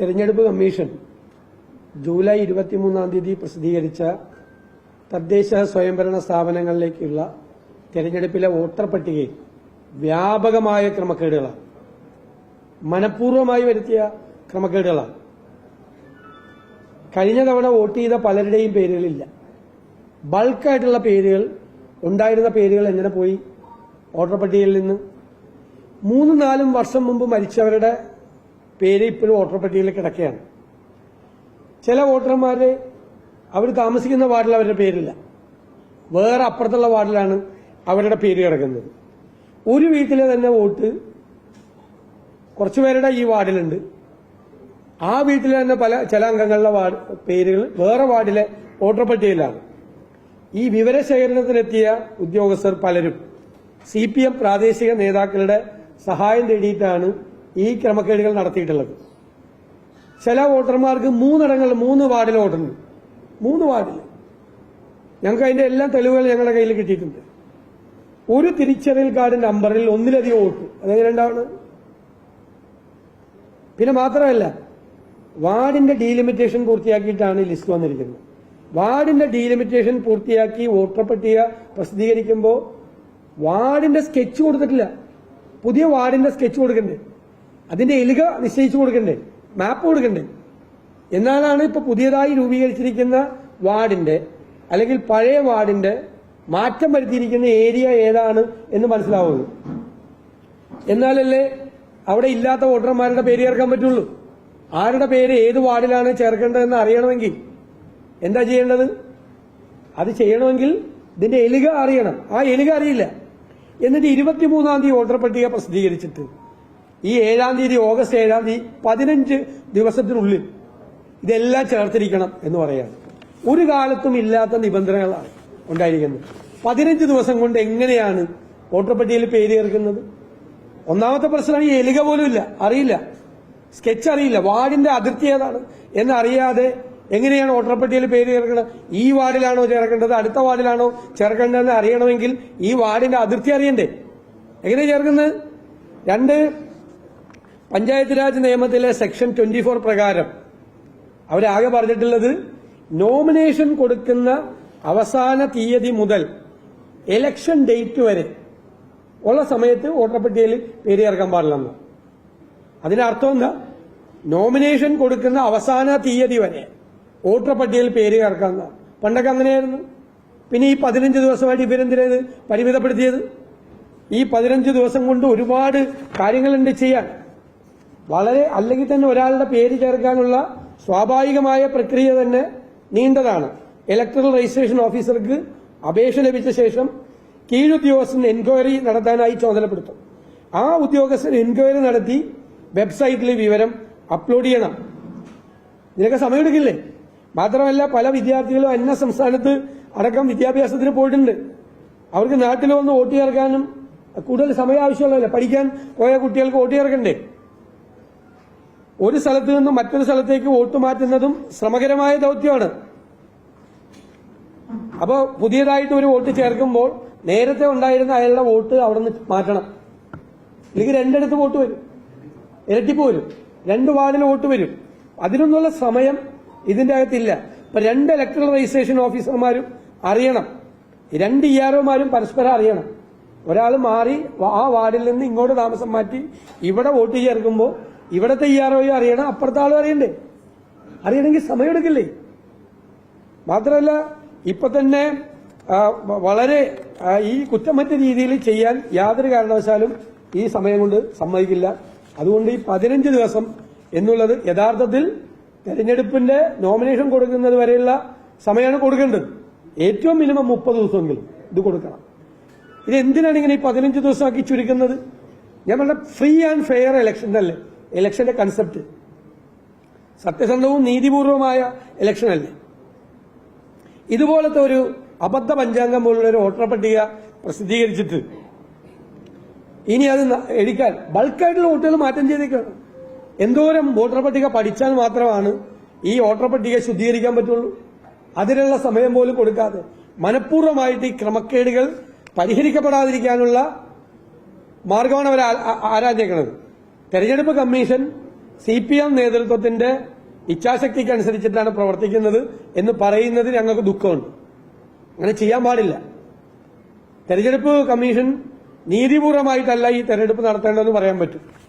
തെരഞ്ഞെടുപ്പ് commission July ഇരുപത്തിമൂന്നാം തീയതി പ്രസിദ്ധീകരിച്ച തദ്ദേശ സ്വയംഭരണ സ്ഥാപനങ്ങളിലേക്കുള്ള തെരഞ്ഞെടുപ്പിലെ വോട്ടർ പട്ടികയിൽ വ്യാപകമായ ക്രമക്കേടുകളാണ്. മനഃപൂർവമായി വരുത്തിയ ക്രമക്കേടുകളാണ്. കഴിഞ്ഞ തവണ വോട്ട് ചെയ്ത പലരുടെയും പേരുകളില്ല ബൾക്കായിട്ടുള്ള പേരുകൾ ഉണ്ടായിരുന്ന പേരുകൾ എങ്ങനെ പോയി? വോട്ടർ പട്ടികയിൽ നിന്ന്. മൂന്നും നാലും വർഷം മുമ്പ് മരിച്ചവരുടെ പേര് ഇപ്പോഴും വോട്ടർ പട്ടികയിൽ കിടക്കുകയാണ്. ചില വോട്ടർമാര് അവർ താമസിക്കുന്ന വാർഡിൽ അവരുടെ പേരില്ല. വേറെ അപ്പുറത്തുള്ള വാർഡിലാണ് അവരുടെ പേര് കിടക്കുന്നത്. ഒരു വീട്ടിലെ തന്നെ വോട്ട് കുറച്ചുപേരുടെ ഈ വാർഡിലുണ്ട്. ആ വീട്ടിലെ തന്നെ പല ചില അംഗങ്ങളുടെ പേരുകൾ വേറെ വാർഡിലെ വോട്ടർ പട്ടികയിലാണ്. ഈ വിവരശേഖരണത്തിനെത്തിയ ഉദ്യോഗസ്ഥർ പലരും. സി പ്രാദേശിക നേതാക്കളുടെ സഹായം തേടിയിട്ടാണ് ഈ ക്രമക്കേടുകൾ നടത്തിയിട്ടുള്ളത്. ചില വോട്ടർമാർക്ക് മൂന്നിടങ്ങളിൽ മൂന്ന് വാർഡിൽ വോട്ടുണ്ട്. മൂന്ന് വാർഡിൽ. ഞങ്ങൾക്ക് അതിന്റെ എല്ലാ തെളിവുകൾ ഞങ്ങളുടെ കയ്യിൽ കിട്ടിയിട്ടുണ്ട്. ഒരു തിരിച്ചറിയൽ കാർഡ് നമ്പറിൽ ഒന്നിലധികം വോട്ട്. അതെങ്ങനെ രണ്ടാണ്. പിന്നെ മാത്രമല്ല വാർഡിന്റെ ഡീലിമിറ്റേഷൻ പൂർത്തിയാക്കിയിട്ടാണ് ലിസ്റ്റ് വന്നിരിക്കുന്നത്. വാർഡിന്റെ ഡീലിമിറ്റേഷൻ പൂർത്തിയാക്കി വോട്ടർ പട്ടിക പ്രസിദ്ധീകരിക്കുമ്പോൾ വാർഡിന്റെ സ്കെച്ച് കൊടുത്തിട്ടില്ല. പുതിയ വാർഡിന്റെ സ്കെച്ച് കൊടുക്കണ്ടേ അതിന്റെ എലുക നിശ്ചയിച്ചു കൊടുക്കണ്ടേ? മാപ്പ് കൊടുക്കണ്ടേ? എന്നാലാണ് ഇപ്പൊ പുതിയതായി രൂപീകരിച്ചിരിക്കുന്ന വാർഡിന്റെ അല്ലെങ്കിൽ പഴയ വാർഡിന്റെ മാറ്റം വരുത്തിയിരിക്കുന്ന ഏരിയ ഏതാണ് എന്ന് മനസ്സിലാവുള്ളൂ. എന്നാലല്ലേ അവിടെ ഇല്ലാത്ത വോട്ടർമാരുടെ പേര് ചേർക്കാൻ പറ്റുള്ളൂ. ആരുടെ പേര് ഏത് വാർഡിലാണ് ചേർക്കേണ്ടതെന്ന് അറിയണമെങ്കിൽ എന്താ ചെയ്യേണ്ടത്? അത് ചെയ്യണമെങ്കിൽ ഇതിന്റെ എലുക അറിയണം. ആ എലുക അറിയില്ല. എന്നിട്ട് ഇരുപത്തിമൂന്നാം തീയതി വോട്ടർ പട്ടിക പ്രസിദ്ധീകരിച്ചിട്ട് ഈ ഏഴാം തീയതി ഓഗസ്റ്റ് ഏഴാം തീയതി പതിനഞ്ച് ദിവസത്തിനുള്ളിൽ ഇതെല്ലാം ചേർത്തിരിക്കണം എന്ന് പറയാണ് ഒരു കാലത്തും ഇല്ലാത്ത നിബന്ധനകളാണ് ഉണ്ടായിരിക്കുന്നത്. പതിനഞ്ച് ദിവസം കൊണ്ട് എങ്ങനെയാണ് വോട്ടർ പട്ടികയിൽ പേര് ചേർക്കുന്നത്? ഒന്നാമത്തെ പ്രശ്നം ഈ എലിക പോലും ഇല്ല. അറിയില്ല. സ്കെച്ച് അറിയില്ല. വാർഡിന്റെ അതിർത്തി ഏതാണ്? എന്നറിയാതെ എങ്ങനെയാണ് വോട്ടർ പട്ടികയിൽ പേര് ചേർക്കുന്നത് ഈ വാർഡിലാണോ ചേർക്കേണ്ടത്? അടുത്ത വാർഡിലാണോ ചേർക്കേണ്ടതെന്ന് അറിയണമെങ്കിൽ ഈ വാർഡിന്റെ അതിർത്തി അറിയണ്ടേ? എങ്ങനെ ചേർക്കുന്നത്? രണ്ട് പഞ്ചായത്ത് രാജ് നിയമത്തിലെ സെക്ഷൻ ട്വന്റി ഫോർ പ്രകാരം അവരാകെ പറഞ്ഞിട്ടുള്ളത് നോമിനേഷൻ കൊടുക്കുന്ന അവസാന തീയതി മുതൽ എലക്ഷൻ ഡേറ്റ് വരെ ഉള്ള സമയത്ത് വോട്ടർ പട്ടികയിൽ പേര് ചേർക്കാൻ പാടില്ലെന്ന്. അതിനർത്ഥം എന്താ? നോമിനേഷൻ കൊടുക്കുന്ന അവസാന തീയതി വരെ വോട്ടർ പട്ടികയിൽ പേര് ചേർക്കാന്ന പണ്ടൊക്കെ അങ്ങനെയായിരുന്നു. പിന്നെ ഈ പതിനഞ്ച് ദിവസമായിട്ട് ഇവരെന്തിനത് പരിമിതപ്പെടുത്തിയത്? ഈ പതിനഞ്ച് ദിവസം കൊണ്ട് ഒരുപാട് കാര്യങ്ങളുണ്ട് ചെയ്യാൻ. വളരെ അല്ലെങ്കിൽ തന്നെ ഒരാളുടെ പേര് ചേർക്കാനുള്ള സ്വാഭാവികമായ പ്രക്രിയ തന്നെ നീണ്ടതാണ്. ഇലക്ട്രൽ രജിസ്ട്രേഷൻ ഓഫീസർക്ക് അപേക്ഷ ലഭിച്ച ശേഷം കീഴുദ്യോഗസ്ഥൻ എൻക്വയറി നടത്താനായി ചുമതലപ്പെടുത്തും. ആ ഉദ്യോഗസ്ഥൻ എൻക്വയറി നടത്തി വെബ്സൈറ്റിൽ വിവരം അപ്ലോഡ് ചെയ്യണം. ഇതിനൊക്കെ സമയമെടുക്കില്ലേ? മാത്രമല്ല പല വിദ്യാർത്ഥികളും അന്യ സംസ്ഥാനത്ത് അടക്കം വിദ്യാഭ്യാസത്തിന് പോയിട്ടുണ്ട്. അവർക്ക് നാട്ടിൽ വന്ന് വോട്ട് ചേർക്കാനും കൂടുതൽ സമയം ആവശ്യമുള്ളതല്ല. പഠിക്കാൻ പോയ കുട്ടികൾക്ക് വോട്ട് ചേർക്കണ്ടേ? ഒരു സ്ഥലത്ത് നിന്നും മറ്റൊരു സ്ഥലത്തേക്ക് വോട്ട് മാറ്റുന്നതും ശ്രമകരമായ ദൗത്യമാണ്. അപ്പോ പുതിയതായിട്ട് ഒരു വോട്ട് ചേർക്കുമ്പോൾ നേരത്തെ ഉണ്ടായിരുന്ന അയാളുടെ വോട്ട് അവിടെ നിന്ന് മാറ്റണം. അല്ലെങ്കിൽ രണ്ടിടത്ത് വോട്ട് വരും. ഇരട്ടിപ്പ് വരും. രണ്ട് വാർഡിൽ വോട്ട് വരും. അതിനൊന്നുള്ള സമയം ഇതിന്റെ അകത്തില്ല. ഇപ്പൊ രണ്ട് ഇലക്ട്രൽ രജിസ്ട്രേഷൻ ഓഫീസർമാരും അറിയണം. രണ്ട് ഇ ആർഒമാരും പരസ്പരം അറിയണം. ഒരാൾ മാറി ആ വാർഡിൽ നിന്ന് ഇങ്ങോട്ട് താമസം മാറ്റി ഇവിടെ വോട്ട് ചേർക്കുമ്പോൾ ഇവിടത്തെ ഇ ആർഒയും അറിയണം അപ്പുറത്തെ ആളും അറിയണ്ടേ? അറിയണമെങ്കിൽ സമയമെടുക്കില്ലേ മാത്രമല്ല ഇപ്പൊ തന്നെ വളരെ ഈ കുറ്റമറ്റ രീതിയിൽ ചെയ്യാൻ യാതൊരു കാരണവശാലും ഈ സമയം കൊണ്ട് സമ്മതിക്കില്ല. അതുകൊണ്ട് ഈ പതിനഞ്ച് ദിവസം എന്നുള്ളത് യഥാർത്ഥത്തിൽ തെരഞ്ഞെടുപ്പിന്റെ നോമിനേഷൻ കൊടുക്കുന്നത് വരെയുള്ള സമയമാണ് കൊടുക്കേണ്ടത്. ഏറ്റവും മിനിമം മുപ്പത് ദിവസമെങ്കിലും ഇത് കൊടുക്കണം. ഇത് എന്തിനാണ് ഇങ്ങനെ ഈ പതിനഞ്ച് ദിവസമാക്കി ചുരുക്കുന്നത്? ഞാൻ ഫ്രീ ആൻഡ് ഫെയർ ഇലക്ഷൻ അല്ലേ? ഇലക്ഷന്റെ കൺസെപ്റ്റ് സത്യസന്ധവും നീതിപൂർവമായ ഇലക്ഷൻ അല്ലേ? ഇതുപോലത്തെ ഒരു അബദ്ധ പഞ്ചാംഗം പോലുള്ള ഒരു വോട്ടർ പട്ടിക പ്രസിദ്ധീകരിച്ചിട്ട് ഇനി അത് എടുക്കാൻ ബൾക്കായിട്ടുള്ള വോട്ടുകൾ മാറ്റം ചെയ്തേക്കാണ്. എന്തോരം വോട്ടർ പട്ടിക പഠിച്ചാൽ മാത്രമാണ് ഈ വോട്ടർ പട്ടിക ശുദ്ധീകരിക്കാൻ പറ്റുള്ളൂ. അതിനുള്ള സമയം പോലും കൊടുക്കാതെ മനഃപൂർവമായിട്ട് ഈ ക്രമക്കേടുകൾ പരിഹരിക്കപ്പെടാതിരിക്കാനുള്ള മാർഗമാണ് അവർ ആ- ആ- ആരാഞ്ഞേക്കുന്നത് തെരഞ്ഞെടുപ്പ് കമ്മീഷൻ സി പി എം നേതൃത്വത്തിന്റെ ഇച്ഛാശക്തിക്കനുസരിച്ചിട്ടാണ് പ്രവർത്തിക്കുന്നത് എന്ന് പറയുന്നത് ഞങ്ങൾക്ക് ദുഃഖമുണ്ട്. അങ്ങനെ ചെയ്യാൻ പാടില്ല. തെരഞ്ഞെടുപ്പ് കമ്മീഷൻ നീതിപൂർവമായിട്ടല്ല ഈ തെരഞ്ഞെടുപ്പ് നടത്തേണ്ടതെന്ന് പറയാൻ പറ്റും.